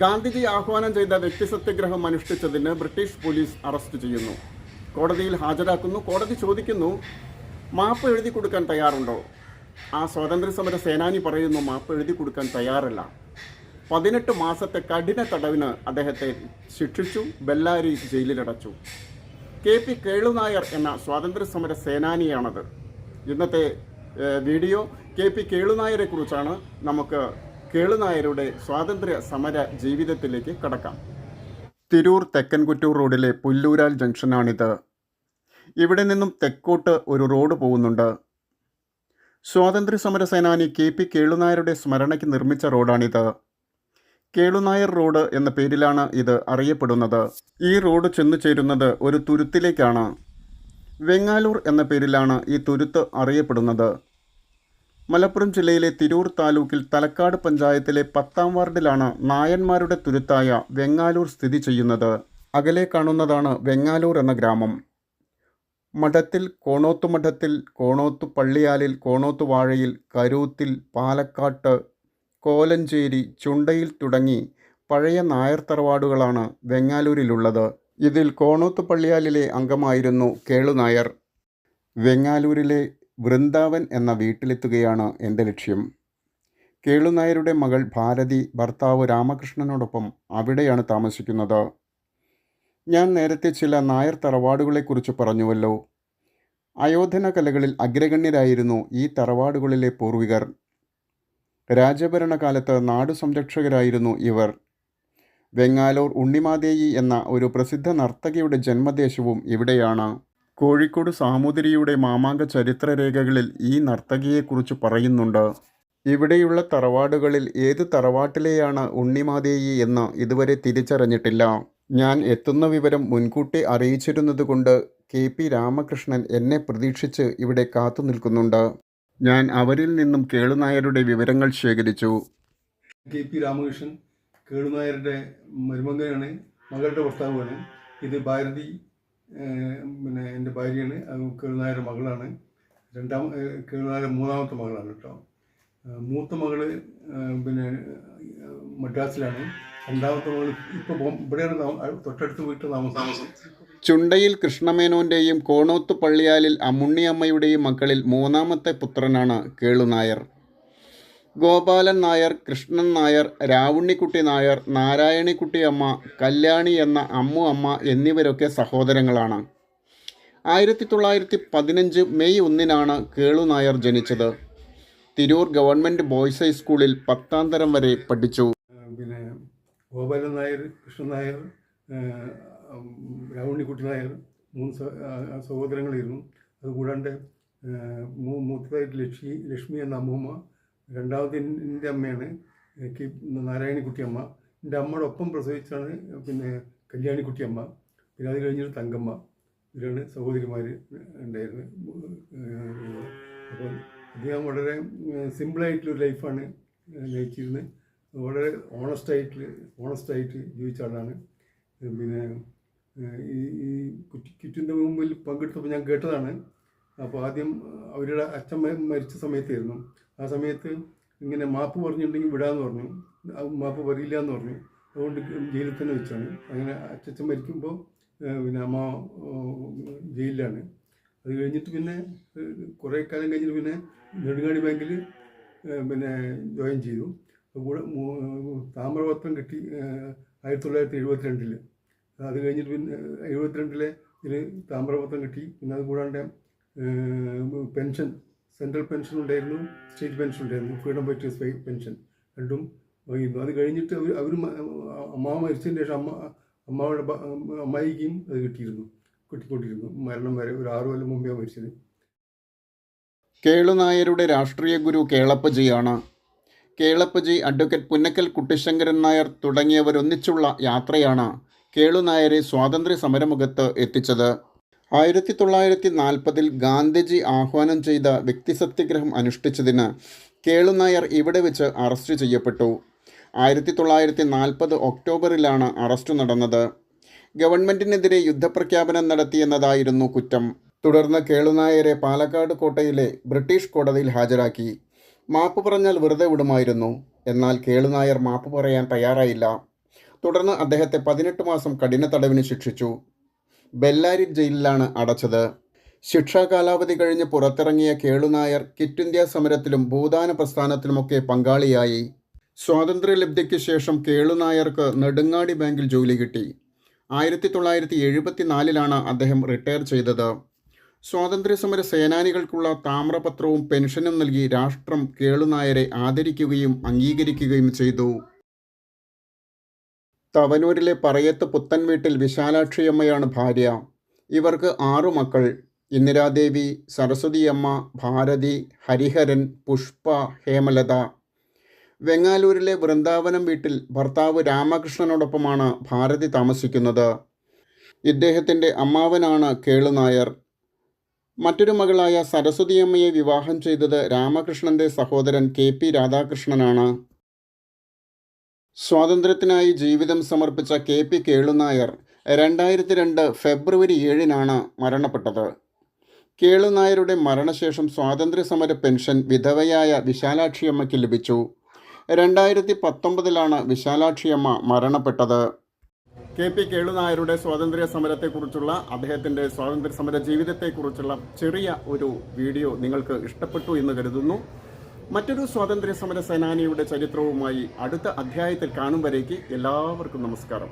ഗാന്ധിജി ആഹ്വാനം ചെയ്ത വ്യക്തിസത്യഗ്രഹം അനുഷ്ഠിച്ചതിന് ബ്രിട്ടീഷ് പോലീസ് അറസ്റ്റ് ചെയ്യുന്നു. കോടതിയിൽ ഹാജരാക്കുന്നു. കോടതി ചോദിക്കുന്നു മാപ്പ് എഴുതി കൊടുക്കാൻ തയ്യാറുണ്ടോ? ആ സ്വാതന്ത്ര്യസമര സേനാനി പറയുന്നു മാപ്പ് എഴുതി കൊടുക്കാൻ തയ്യാറല്ല. പതിനെട്ട് മാസത്തെ കഠിന തടവിന് അദ്ദേഹത്തെ ശിക്ഷിച്ചു ബെല്ലാരി ജയിലിലടച്ചു. കെ പി കേളുനായർ എന്ന സ്വാതന്ത്ര്യസമര സേനാനിയാണത്. ഇന്നത്തെ വീഡിയോ കെ പി കേളുനായരെ കുറിച്ചാണ് നമുക്ക് കേളുനായരുടെ സ്വാതന്ത്ര്യ സമര ജീവിതത്തിലേക്ക് കടക്കാം. തിരൂർ തെക്കൻകുറ്റൂർ റോഡിലെ പുല്ലൂരാൽ ജംഗ്ഷനാണിത്. ഇവിടെ നിന്നും തെക്കോട്ട് ഒരു റോഡ് പോകുന്നുണ്ട്. സ്വാതന്ത്ര്യ സമര സേനാനി കെ പി കേളുനായരുടെ സ്മരണയ്ക്ക് നിർമ്മിച്ച റോഡാണിത്. കേളുനായർ റോഡ് എന്ന പേരിലാണ് ഇത് അറിയപ്പെടുന്നത്. ഈ റോഡ് ചെന്നു ചേരുന്നത് ഒരു തുരുത്തിലേക്കാണ്. വെങ്ങാലൂർ എന്ന പേരിലാണ് ഈ തുരുത്ത് അറിയപ്പെടുന്നത്. മലപ്പുറം ജില്ലയിലെ തിരൂർ താലൂക്കിൽ തലക്കാട് പഞ്ചായത്തിലെ പത്താം വാർഡിലാണ് നായന്മാരുടെ തുരുത്തായ വെങ്ങാലൂർ സ്ഥിതി ചെയ്യുന്നത്. അകലെ കാണുന്നതാണ് വെങ്ങാലൂർ എന്ന ഗ്രാമം. മഠത്തിൽ കോണോത്തു മഠത്തിൽ കോണോത്തു പള്ളിയാലിൽ കോണോത്തു വാഴയിൽ കരൂത്തിൽ പാലക്കാട്ട് കോലഞ്ചേരി ചുണ്ടയിൽ തുടങ്ങി പഴയ നായർ തറവാടുകളാണ് വെങ്ങാലൂരിലുള്ളത്. ഇതിൽ കോണോത്തു പള്ളിയാലിലെ അംഗമായിരുന്നു കേളുനായർ വെങ്ങാലൂരിലെ വൃന്ദാവൻ എന്ന വീട്ടിലെത്തുകയാണ് എന്റെ ലക്ഷ്യം. കേളുനായരുടെ മകൾ ഭാരതി ഭർത്താവ് രാമകൃഷ്ണനോടൊപ്പം അവിടെയാണ് താമസിക്കുന്നത്. ഞാൻ നേരത്തെ ചില നായർ തറവാടുകളെക്കുറിച്ച് പറഞ്ഞുവല്ലോ. അയോധന കലകളിൽ അഗ്രഗണ്യരായിരുന്നു ഈ തറവാടുകളിലെ പൂർവികർ. രാജഭരണകാലത്ത് നാടു സംരക്ഷകരായിരുന്നു ഇവർ. വെങ്ങാലൂർ ഉണ്ണിമാദേയി എന്ന ഒരു പ്രസിദ്ധ നർത്തകിയുടെ ജന്മദേശവും ഇവിടെയാണ്. കോഴിക്കോട് സാമൂതിരിയുടെ മാമാങ്ക ചരിത്രരേഖകളിൽ ഈ നർത്തകിയെക്കുറിച്ച് പറയുന്നുണ്ട്. ഇവിടെയുള്ള തറവാടുകളിൽ ഏത് തറവാട്ടിലെയാണ് ഉണ്ണിമാതേയി എന്ന് ഇതുവരെ തിരിച്ചറിഞ്ഞിട്ടില്ല. ഞാൻ എത്തുന്ന വിവരം മുൻകൂട്ടി അറിയിച്ചിരുന്നതുകൊണ്ട് കെ പി രാമകൃഷ്ണൻ എന്നെ പ്രതീക്ഷിച്ച് ഇവിടെ കാത്തു നിൽക്കുന്നുണ്ട്. ഞാൻ അവരിൽ നിന്നും കേളുനായരുടെ വിവരങ്ങൾ ശേഖരിച്ചു. കെ പി രാമകൃഷ്ണൻ കേളുനായരുടെ മരുമകനാണ് മകളുടെ ഭർത്താവാണ് ഇത് ഭാരതി പിന്നെ എന്റെ ഭാര്യയാണ്. അത് കേളുനായരുടെ മകളാണ്. രണ്ടാം കീഴ്നായ മൂന്നാമത്തെ മകളാണ് കേട്ടോ. മൂത്ത മകൾ പിന്നെ മദ്രാസിലാണ്. രണ്ടാമത്തെ മകൾ ഇപ്പോൾ ഇവിടെയാണ് തൊട്ടടുത്ത് വീട്ടിൽ താമസം. ചുണ്ടയിൽ കൃഷ്ണമേനോന്റെയും കോണോത്ത് പള്ളിയാലിൽ അമ്മുണ്ണിയമ്മയുടെയും മക്കളിൽ മൂന്നാമത്തെ പുത്രനാണ് കേളുനായർ. ഗോപാലൻ നായർ കൃഷ്ണൻ നായർ രാവുണ്ണിക്കുട്ടി നായർ നാരായണിക്കുട്ടി അമ്മ കല്യാണി എന്ന അമ്മു അമ്മ എന്നിവരൊക്കെ സഹോദരങ്ങളാണ്. ആയിരത്തി തൊള്ളായിരത്തി പതിനഞ്ച് മെയ് ഒന്നിനാണ് കേളു നായർ ജനിച്ചത്. തിരൂർ ഗവൺമെന്റ് ബോയ്സ് ഹൈസ്കൂളിൽ പത്താം തരം വരെ പഠിച്ചു. പിന്നെ ഗോപാലൻ നായർ കൃഷ്ണൻ നായർ രാവുണ്ണിക്കുട്ടി നായർ മൂന്ന് സഹോദരങ്ങളായിരുന്നു. അതുകൂടാണ്ട് മൂത്തതായിട്ട് ലക്ഷ്മി ലക്ഷ്മി എന്ന അമ്മൂമ്മ രണ്ടാമത് എന്റെ അമ്മയാണ്. എനിക്ക് നാരായണിക്കുട്ടിയമ്മ എന്റെ അമ്മയുടെ ഒപ്പം പ്രസവിച്ചാണ് പിന്നെ കല്യാണിക്കുട്ടിയമ്മ പിന്നെ അത് കഴിഞ്ഞിട്ട് തങ്കമ്മ. ഇവരാണ് സഹോദരിമാർ ഉണ്ടായിരുന്നത് അപ്പോൾ അദ്ദേഹം വളരെ സിമ്പിളായിട്ടുള്ളൊരു ലൈഫാണ് നയിച്ചിരുന്നത് വളരെ ഓണസ്റ്റായിട്ട് ഓണസ്റ്റായിട്ട് ജീവിച്ച ആളാണ്. പിന്നെ ഈ ഈ കുറ്റി കിറ്റിന്റെ മുമ്പിൽ പങ്കെടുത്തപ്പോൾ ഞാൻ കേട്ടതാണ്. അപ്പോൾ ആദ്യം അവരുടെ അച്ഛൻ മരിച്ച സമയത്തായിരുന്നു. ആ സമയത്ത് ഇങ്ങനെ മാപ്പ് പറഞ്ഞിട്ടുണ്ടെങ്കിൽ വിടാന്ന് പറഞ്ഞു. മാപ്പ് പറയില്ല എന്ന് പറഞ്ഞു. അതുകൊണ്ട് ജയിലിൽ തന്നെ വെച്ചാണ്. അങ്ങനെ അച്ഛൻ മരിക്കുമ്പോൾ പിന്നെ അമ്മ ജയിലിലാണ്. അത് കഴിഞ്ഞിട്ട് പിന്നെ കുറേ കാലം കഴിഞ്ഞിട്ട് പിന്നെ നെടുങ്ങാടി ബാങ്കിൽ പിന്നെ ജോയിൻ ചെയ്തു. കൂടെ താമ്രപത്രം കിട്ടി ആയിരത്തി തൊള്ളായിരത്തി എഴുപത്തിരണ്ടിൽ അത് കഴിഞ്ഞിട്ട് പിന്നെ എഴുപത്തിരണ്ടിലെ ഇതിൽ താമ്രപത്രം കിട്ടി. പിന്നെ അത് കൂടാണ്ട് പെൻഷൻ സെൻട്രൽ പെൻഷൻ ഉണ്ടായിരുന്നു സ്റ്റേറ്റ് പെൻഷൻ ഉണ്ടായിരുന്നു ഫ്രീഡം ഫൈറ്റേഴ്സ് പെൻഷൻ രണ്ടും അത് കഴിഞ്ഞിട്ട് അവർ അവർ അമ്മാവ് മരിച്ചതിന് ശേഷം അമ്മ അമ്മാവയുടെ അമ്മായിക്കും അത് കിട്ടിയിരുന്നു കിട്ടിക്കൊണ്ടിരുന്നു. മരണം വരെ ഒരു ആറു കൊല്ലം മുമ്പേ മരിച്ചത്. കേളുനായരുടെ രാഷ്ട്രീയ ഗുരു കേളപ്പജിയാണ് കേളപ്പജി അഡ്വക്കേറ്റ് പുന്നക്കൽ കുട്ടിശങ്കരൻ നായർ തുടങ്ങിയവരൊന്നിച്ചുള്ള യാത്രയാണ് കേളുനായരെ സ്വാതന്ത്ര്യ സമരമുഖത്ത് എത്തിച്ചത്. ആയിരത്തി തൊള്ളായിരത്തി നാൽപ്പതിൽ ഗാന്ധിജി ആഹ്വാനം ചെയ്ത വ്യക്തിസത്യഗ്രഹം അനുഷ്ഠിച്ചതിന് കേളുനായർ ഇവിടെ വെച്ച് അറസ്റ്റ് ചെയ്യപ്പെട്ടു. ആയിരത്തി തൊള്ളായിരത്തി നാൽപ്പത് ഒക്ടോബറിലാണ് അറസ്റ്റ് നടന്നത്. ഗവൺമെന്റിനെതിരെ യുദ്ധപ്രഖ്യാപനം നടത്തിയെന്നതായിരുന്നു കുറ്റം. തുടർന്ന് കേളുനായരെ പാലക്കാട് കോട്ടയിലെ ബ്രിട്ടീഷ് കോടതിയിൽ ഹാജരാക്കി. മാപ്പ് പറഞ്ഞാൽ വെറുതെ വിടുമായിരുന്നു. എന്നാൽ കേളുനായർ മാപ്പ് പറയാൻ തയ്യാറായില്ല. തുടർന്ന് അദ്ദേഹത്തെ പതിനെട്ട് മാസം കഠിന തടവിന് ശിക്ഷിച്ചു. ബെല്ലാരി ജയിലിലാണ് അടച്ചത്. ശിക്ഷാ കാലാവധി കഴിഞ്ഞ് പുറത്തിറങ്ങിയ കേളുനായർ കിറ്റ് ഇന്ത്യ സമരത്തിലും ഭൂദാന പ്രസ്ഥാനത്തിലുമൊക്കെ പങ്കാളിയായി. സ്വാതന്ത്ര്യലബ്ധിക്ക് ശേഷം കേളുനായർക്ക് നെടുങ്ങാടി ബാങ്കിൽ ജോലി കിട്ടി. ആയിരത്തി തൊള്ളായിരത്തി എഴുപത്തിനാലിലാണ് അദ്ദേഹം റിട്ടയർ ചെയ്തത്. സ്വാതന്ത്ര്യസമര സേനാനികൾക്കുള്ള താമ്രപത്രവും പെൻഷനും നൽകി രാഷ്ട്രം കേളുനായരെ ആദരിക്കുകയും അംഗീകരിക്കുകയും ചെയ്തു. തവനൂരിലെ പറയത്ത് പുത്തൻ വീട്ടിൽ വിശാലാക്ഷിയമ്മയാണ് ഭാര്യ. ഇവർക്ക് ആറു മക്കൾ. ഇന്ദിരാദേവി സരസ്വതിയമ്മ ഭാരതി ഹരിഹരൻ പുഷ്പ ഹേമലത. വെങ്ങാലൂരിലെ വൃന്ദാവനം വീട്ടിൽ ഭർത്താവ് രാമകൃഷ്ണനോടൊപ്പമാണ് ഭാരതി താമസിക്കുന്നത്. ഇദ്ദേഹത്തിന്റെ അമ്മാവനാണ് കേളുനായർ മറ്റൊരു മകളായ സരസ്വതിയമ്മയെ വിവാഹം ചെയ്തത് രാമകൃഷ്ണന്റെ സഹോദരൻ കെ പി രാധാകൃഷ്ണനാണ്. സ്വാതന്ത്ര്യത്തിനായി ജീവിതം സമർപ്പിച്ച കെ പി കേളുനായർ രണ്ടായിരത്തി രണ്ട് ഫെബ്രുവരി ഏഴിനാണ് മരണപ്പെട്ടത്. കേളുനായരുടെ മരണശേഷം സ്വാതന്ത്ര്യ സമര പെൻഷൻ വിധവയായ വിശാലാക്ഷിയമ്മയ്ക്ക് ലഭിച്ചു. രണ്ടായിരത്തി പത്തൊമ്പതിലാണ് വിശാലാക്ഷിയമ്മ മരണപ്പെട്ടത്. കെ പി കേളുനായരുടെ സ്വാതന്ത്ര്യ സമരത്തെക്കുറിച്ചുള്ള അദ്ദേഹത്തിന്റെ സ്വാതന്ത്ര്യ സമര ജീവിതത്തെക്കുറിച്ചുള്ള ചെറിയ ഒരു വീഡിയോ നിങ്ങൾക്ക് ഇഷ്ടപ്പെട്ടു എന്ന് കരുതുന്നു. മറ്റൊരു സ്വാതന്ത്ര്യ സമര സേനാനിയുടെ ചരിത്രവുമായി അടുത്ത അധ്യായത്തിൽ കാണും വരേക്ക് എല്ലാവർക്കും നമസ്കാരം.